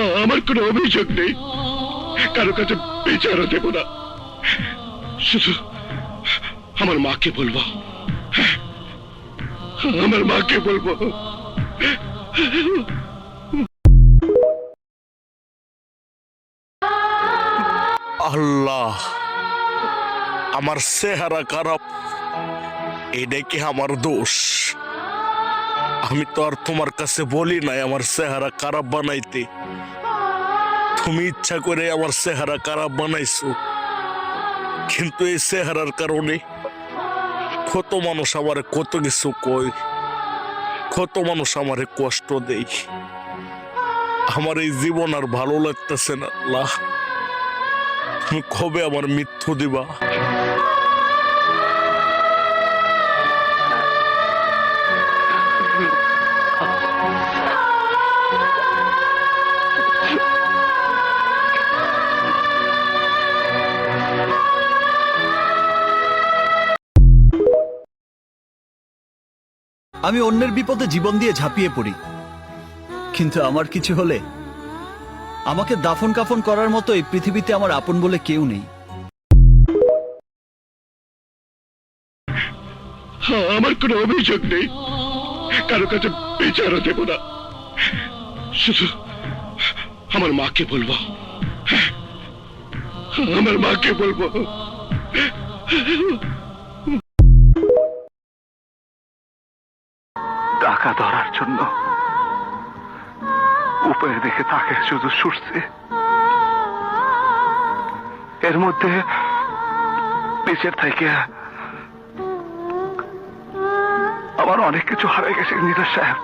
আমার কোনো অভিযোগ নেই। কারও কাছে বিচারও দেব না। শুধু আমার মাকে বলব। আমার মাকে বলব। আল্লাহ, আমার চেহারা খারাপ। এটা কি আমার দোষ। আমি তো আর তোমার কাছে বলি নাই আমার চেহারা খারাপ বানাইতে। তুমি ইচ্ছা করে আমার চেহারা খারাপ বানাইছো। কিন্তু এই চেহারার কারণে কত মানুষ আমার কত কিছু কয়, কত মানুষ আমারে কষ্ট দেয়। আমার এই জীবন আর ভালো লাগতেছে না, আল্লাহ। তুমি কবে আমার মৃত্যু দিবা? আমি অন্যের বিপদে জীবন দিয়ে ঝাঁপিয়ে পড়ি। কিন্তু আমার কিছু হলে আমাকে দাফন কাফন করার মতো এই পৃথিবীতে আমার আপন বলে কেউ নেই। আমার কোনো অভিযোগ নেই। কারও কাছে বিচারও দেব না। শুধু আমার মাকে বলব। আমার মাকে বলব। উপায় দেখে তাকে শুধু ছুটছে এর মধ্যে পিছের থেকে আমার অনেক কিছু হারিয়ে গেছে নিরাজ সাহেব।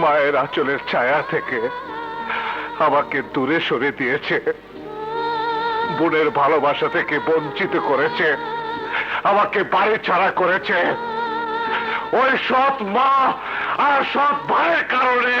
মায়ের আঁচলের ছায়া থেকে আমাকে দূরে সরে দিয়েছে। বোনের ভালোবাসা থেকে বঞ্চিত করেছে। আমাকে বাড়ি ছাড়া করেছে। ওই সৎ মা আর সৎ ভাইয়ের কারণে